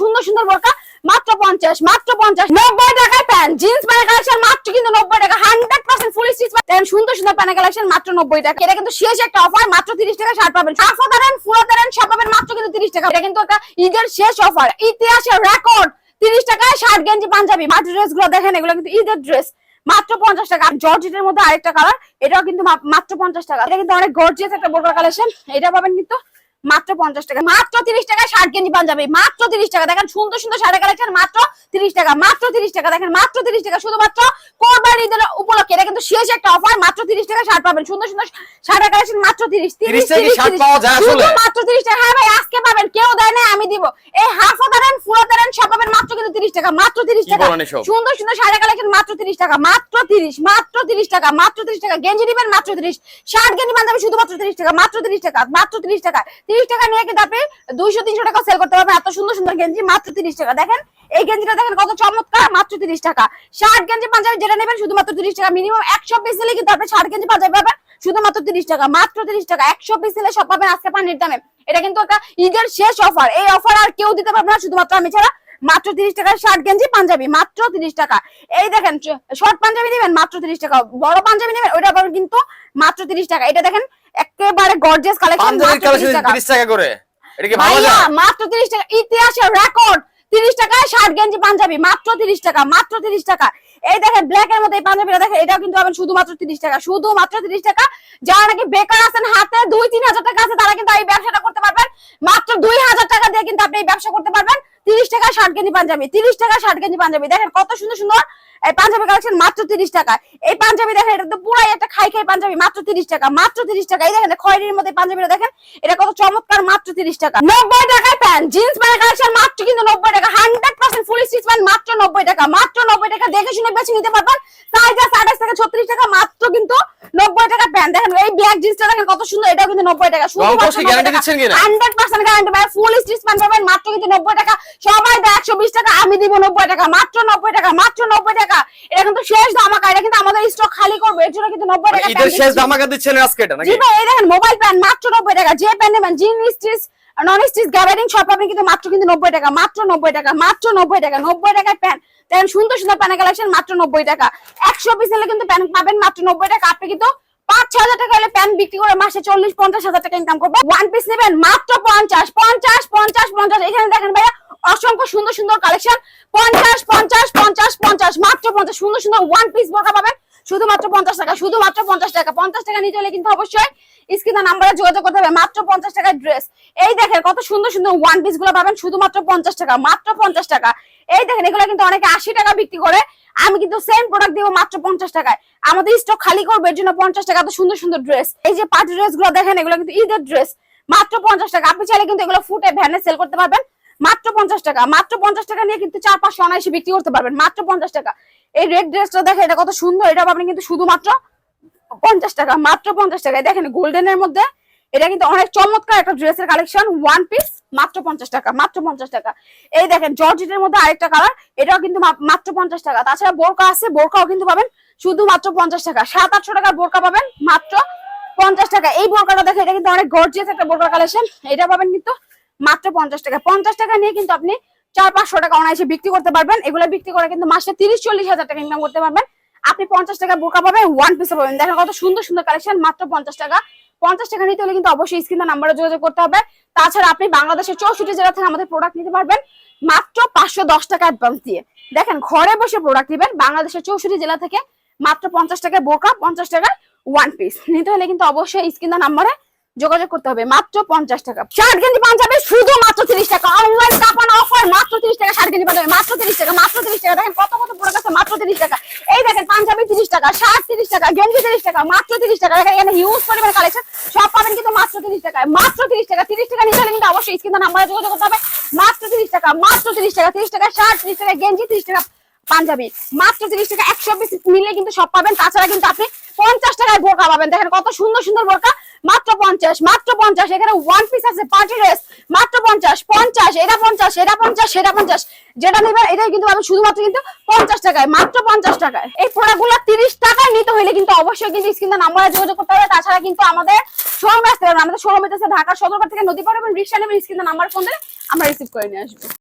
সুন্দর সুন্দর বোরকা মাত্র পঞ্চাশ মাত্র পঞ্চাশ। নব্বই টাকায় প্যান্ট, জিন্স প্যান্ট কালেকশন মাত্র কিন্তু নব্বই টাকা। হান্ড্রেড পার্সেন্ট ফুল স্টিচ সুন্দর সুন্দর প্যান্ট কালেকশন মাত্র নব্বই টাকা। এটা কিন্তু শেষ একটা অফার মাত্র তিরিশ টাকা শার্ট পাবেন। হাফও দাঁড়ান ফুলও দাঁড়ান সব পাবেন, মাত্র কিন্তু তিরিশ টাকা। এটা কিন্তু একটা ঈদের শেষ অফার ইতিহাসের রেকর্ড তিরিশ টাকায় শার্ট গেঞ্জি, পাঞ্জাবি। মাত্র ড্রেসগুলো দেখেন, এগুলো কিন্তু ঈদের ড্রেস মাত্র পঞ্চাশ টাকা। জর্জেটের মধ্যে আরেকটা কালার এটাও কিন্তু মাত্র পঞ্চাশ টাকা। এটা কিন্তু অনেক গর্জিয়াস একটা বোরকা কালেকশন এটা পাবেন কিন্তু মাত্র পঞ্চাশ টাকা মাত্র তিরিশ টাকা শার্ট গেঞ্জি পাঞ্জাবি মাত্র তিরিশ টাকা দেখেন সুন্দর সুন্দর শাড়ি কালেকশন মাত্র তিরিশ টাকা মাত্র তিরিশ টাকা দেখেন মাত্র তিরিশ টাকা শুধুমাত্র কোরবান ঈদের উপলক্ষে এটা কিন্তু শেষ একটা অফার মাত্র তিরিশ টাকা শার্ট পাবেন সুন্দর সুন্দর শাড়ি কালেকশন মাত্র তিরিশ 30 টাকায় শার্ট পাওয়া যায় আসলে? মাত্র তিরিশ টাকা হ্যাঁ ভাই আজকে পাবেন কেউ দেয় না আমি দিব এই হাফও দেন ফুলও দেন সব পাবেন মাত্র কিন্তু তিরিশ টাকা মাত্র তিরিশ টাকা সুন্দর সুন্দর শাড়ি কালেকশন মাত্র তিরিশ টাকা মাত্র তিরিশ মাত্র তিরিশ টাকা মাত্র তিরিশ টাকা গেঞ্জি দিবেন মাত্র তিরিশ শার্ট গেঞ্জি পাঞ্জাবি শুধুমাত্র তিরিশ টাকা মাত্র তিরিশ টাকা মাত্র তিরিশ টাকা তিরিশ টাকা নিয়ে কিন্তু আপনি দুইশো, তিনশো টাকা সেল করতে পারবেন। এত সুন্দর সুন্দর গেঞ্জি, মাত্র তিরিশ টাকা। দেখেন, এই গেঞ্জিটা দেখেন কত চমৎকার, মাত্র তিরিশ টাকা। শার্ট গেঞ্জি পাঞ্জাবি যেটা নেবেন, শুধুমাত্র তিরিশ টাকা মিনিমাম একশো পিস নিলে কিন্তু আপনি শার্ট গেঞ্জি, পাঞ্জাবি পাবেন, শুধুমাত্র তিরিশ টাকা, মাত্র তিরিশ টাকা। একশো পিস নিলে সব পাবেন আজকে পানির দামে। এটা কিন্তু একটা ঈদের শেষ অফার এই অফার আর কেউ দিতে পারবে না, শুধুমাত্র আমি ছাড়া। মাত্র তিরিশ টাকা শার্ট গেঞ্জি, পাঞ্জাবি, মাত্র তিরিশ টাকা। এই দেখেন শর্ট পাঞ্জাবি নেবেন, মাত্র তিরিশ টাকা। বড় পাঞ্জাবি নেবেন, ওইটা পাবেন কিন্তু মাত্র তিরিশ টাকা। এটা দেখেন একেবারে গর্জিয়াস কালেকশন পাঞ্জাবির মাত্র কালেকশন 30 টাকা। করে। এটা কি ভালো যায়? মাত্র তিরিশ টাকা। ইতিহাসের রেকর্ড তিরিশ টাকায় শার্ট গেঞ্জি পাঞ্জাবি মাত্র তিরিশ টাকা মাত্র তিরিশ টাকা। এই দেখেন ব্ল্যাক এর মধ্যে এই পাঞ্জাবিটা দেখেন এটাও কিন্তু পাবেন শুধুমাত্র তিরিশ টাকা শুধুমাত্র তিরিশ টাকা। যারা নাকি বেকার আছেন হাতে দুই তিন হাজার টাকা আছে তারা কিন্তু এই ব্যবসাটা করতে পারবেন। মাত্র দুই হাজার টাকা দিয়ে কিন্তু আপনি এই ব্যবসা করতে পারবেন। তিরিশ টাকা শার্ট গেঞ্জি পাঞ্জাবি, তিরিশ টাকা শার্ট গেঞ্জি পাঞ্জাবি। দেখেন কত সুন্দর সুন্দর, এই পাঞ্জাবি কালেকশন মাত্র তিরিশ টাকা। এই পাঞ্জাবি দেখেন, এটা তো পুরাই একটা খাই খাই পাঞ্জাবি, মাত্র তিরিশ টাকা, মাত্র তিরিশ টাকা। এই দেখেন খয়েরির মধ্যে পাঞ্জাবিটা দেখেন, এটা কত চমৎকার, মাত্র তিরিশ টাকা। নব্বই টাকায় প্যান্ট জিন্স প্যান্ট কালেকশন মাত্র কিন্তু নব্বই টাকা hundred percent full stitch pant মাত্র নব্বই টাকা, মাত্র নব্বই টাকা। দেখে শুনে বেছে নিতে পারবেন সাইজ আছে আঠাশ থেকে ছত্রিশ টাকা, মাত্র কিন্তু নব্বই টাকা প্যান্ট দেখেন এই ব্ল্যাক জিন্সটা দেখেন কত সুন্দর এটাও কিন্তু নব্বই টাকা? হান্ড্রেড পার্সেন্ট গ্যারান্টি ভাই ফুল স্টিচ প্যান্ট পাবেন মাত্র কিন্তু নব্বই টাকা। সবাই দেয় একশো বিশ টাকা আমি দিব নব্বই টাকা মাত্র নব্বই টাকা মাত্র নব্বই টাকা। এটা কিন্তু শেষ ধামাকা এটা কিন্তু আমাদের স্টক খালি করব এর জন্য কিন্তু নব্বই টাকা ঈদের শেষ ধামাকা দিচ্ছেন আজকে এটা নাকি এই দেখেন মোবাইল প্যান্ট মাত্র নব্বই টাকা যে প্যান্ট নেবেন জিন স্টিচ নন স্টিচ গ্যাবারিং সব পাবেন কিন্তু মাত্র কিন্তু নব্বই টাকা মাত্র নব্বই টাকা মাত্র নব্বই টাকা নব্বই টাকায় প্যান্ট দেখেন সুন্দর সুন্দর প্যান কালেকশন মাত্র নব্বই টাকা। একশো পিস হলে কিন্তু প্যান পাবেন মাত্র নব্বই টাকা। আপনি কিন্তু পাঁচ ছ হাজার টাকা হলে প্যান বিক্রি করে মাসে চল্লিশ, পঞ্চাশ হাজার টাকা ইনকাম করব ওয়ান পিস নেবেন মাত্র পঞ্চাশ পঞ্চাশ পঞ্চাশ পঞ্চাশ। এখানে দেখেন ভাইয়া, অসংখ্য সুন্দর সুন্দর কালেকশন পঞ্চাশ পঞ্চাশ পঞ্চাশ পঞ্চাশ, মাত্র পঞ্চাশ। সুন্দর সুন্দর ওয়ান পিস বোরকা পাবেন। শুধুমাত্র পঞ্চাশ টাকা, শুধুমাত্র পঞ্চাশ টাকা। পঞ্চাশ টাকা নিতে হলে কিন্তু অবশ্যই স্ক্রিনের নাম্বারে যোগাযোগ করতে হবে। মাত্র পঞ্চাশ টাকার ড্রেস এই দেখেন কত সুন্দর সুন্দর ওয়ান পিসগুলো পাবেন শুধুমাত্র পঞ্চাশ টাকা, মাত্র পঞ্চাশ টাকা। এই দেখেন এগুলো কিন্তু অনেকে আশি টাকা বিক্রি করে। আমি কিন্তু সেম প্রোডাক্ট দিব মাত্র পঞ্চাশ টাকায়। আমাদের স্টক খালি করবে এর জন্য পঞ্চাশ টাকা, এত সুন্দর সুন্দর ড্রেস এই যে পার্টি ড্রেসগুলো দেখেন, এগুলো কিন্তু ঈদের ড্রেস মাত্র পঞ্চাশ টাকা। আপনি চাইলে কিন্তু এগুলো ফুটে ভ্যানে সেল করতে পারবেন। মাত্র পঞ্চাশ টাকা, মাত্র পঞ্চাশ টাকা নিয়ে কিন্তু চার পাঁচশো অনায়াসে বিক্রি করতে পারবেন, মাত্র পঞ্চাশ টাকা। এই রেড ড্রেসটা দেখেন, এটা কত সুন্দর, এটা পাবেন কিন্তু শুধুমাত্র পঞ্চাশ টাকা, মাত্র পঞ্চাশ টাকা দেখেন গোল্ডেনের মধ্যে এটা কিন্তু অনেক চমৎকার একটা ড্রেসের কালেকশন ওয়ান পিস মাত্র পঞ্চাশ টাকা, মাত্র পঞ্চাশ টাকা। এই দেখেন জর্জেটের মধ্যে আরেকটা কালার এটাও কিন্তু মাত্র পঞ্চাশ টাকা। তাছাড়া বোরকা আছে, বোরকাও কিন্তু পাবেন, শুধুমাত্র পঞ্চাশ টাকা। সাত আটশো টাকার বোরকা পাবেন, মাত্র পঞ্চাশ টাকা। এই বোরকাটা দেখেন, এটা কিন্তু অনেক গর্জিয়াস একটা বোরকার কালেকশন এটা পাবেন কিন্তু মাত্র পঞ্চাশ টাকা। পঞ্চাশ টাকা নিয়ে কিন্তু আপনি চার, পাঁচশো টাকা অনায়াসে বিক্রি করতে পারবেন। এগুলো বিক্রি করে কিন্তু মাসে তিরিশ, চল্লিশ হাজার টাকা ইনকাম করতে পারবেন। আপনি পঞ্চাশ টাকা বোরকা পাবেন ওয়ান পিসে পাবেন। দেখেন কত সুন্দর সুন্দর কালেকশন মাত্র পঞ্চাশ টাকা। পঞ্চাশ টাকা নিতে হলে কিন্তু অবশ্যই স্ক্রিন নাম্বারে যোগাযোগ করতে হবে। তাছাড়া আপনি বাংলাদেশের চৌষট্টি জেলা থেকে আমাদের প্রোডাক্ট নিতে পারবেন, মাত্র পাঁচশো দশ টাকা অ্যাডভান্স দিয়ে। দেখেন, ঘরে বসে প্রোডাক্ট নেবেন, বাংলাদেশের চৌষট্টি জেলা থেকে মাত্র পঞ্চাশ টাকা বোরকা পঞ্চাশ টাকা ওয়ান পিস নিতে হলে কিন্তু অবশ্যই স্ক্রিন নাম্বারে যোগাযোগ করতে হবে মাত্র পঞ্চাশ টাকা ষাট গেঞ্জি পাঞ্জাবি শুধু মাত্র তিরিশ টাকা অনলাইন কাপানো অফার মাত্র তিরিশ টাকা ষাট গেঞ্জি পাঞ্জাবি মাত্র তিরিশ টাকা মাত্র তিরিশ টাকা দেখেন কত কত প্রোডাক্ট আছে মাত্র তিরিশ টাকা এই দেখেন পাঞ্জাবি তিরিশ টাকা ষাট তিরিশ টাকা গেঞ্জি তিরিশ টাকা মাত্র তিরিশ টাকা দেখেন এখানে হিউজ পরিমাণ কালেকশন সব পাবেন কিন্তু মাত্র তিরিশ টাকায় মাত্র তিরিশ টাকা তিরিশ টাকা নিতে হলে কিন্তু অবশ্যই স্ক্রিন নাম্বারে যোগাযোগ করতে হবে মাত্র তিরিশ টাকা মাত্র তিরিশ টাকা তিরিশ টাকা ষাট তিরিশ টাকা গেঞ্জি তিরিশ টাকা পাঞ্জাবি। মাত্র তিরিশ টাকা, একশো পিস মিলে কিন্তু সব পাবেন। তাছাড়া কিন্তু আপনি পঞ্চাশ টাকায় বোরকা পাবেন। দেখেন কত সুন্দর সুন্দর বোরকা মাত্র পঞ্চাশ মাত্র পঞ্চাশ। এখানে ওয়ান পিস আছে পার্টি ড্রেস মাত্র পঞ্চাশ পঞ্চাশ, এটা পঞ্চাশ এটা পঞ্চাশ, সেটা পঞ্চাশ। যেটা নেবেন, এটাই কিন্তু পাবেন। শুধুমাত্র কিন্তু পঞ্চাশ টাকায়, মাত্র পঞ্চাশ টাকায়। এই প্রোডাক্টগুলো তিরিশ টাকায় নিতে হলে কিন্তু অবশ্যই কিন্তু স্ক্রিনে নাম্বারে যোগাযোগ করতে হবে। তাছাড়া কিন্তু আমাদের শোরুমে আসতে হবে আমাদের শোরুমে ঢাকার সদরঘাট থেকে নদী পার এবং রিক্সা নেবেন স্ক্রিনে নাম্বার ফোন দিলে আমরা রিসিভ করে নিয়ে আসব।